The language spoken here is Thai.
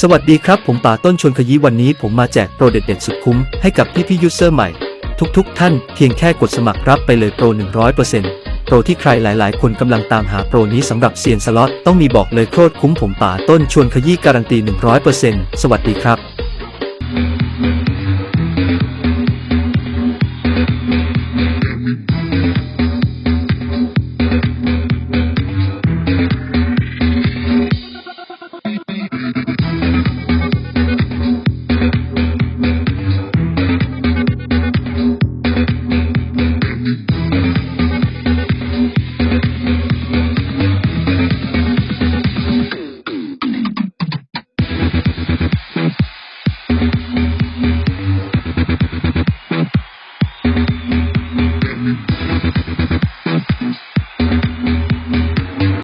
สวัสดีครับ ผมป่าต้นชวนขยี้วันนี้ผมมาแจกโปรเด็ดๆสุดคุ้ม ให้กับพี่พี่ยูเซอร์ใหม่ ทุกๆท่านเพียงแค่กดสมัครรับไปเลยโปร 100%โปรที่ใครหลายๆ คนกำลังตามหาโปรนี้สำหรับเซียนสล็อตต้องมีบอกเลยโคตรคุ้มผมป่าต้นชวนขยี้การันตี 100%สวัสดีครับ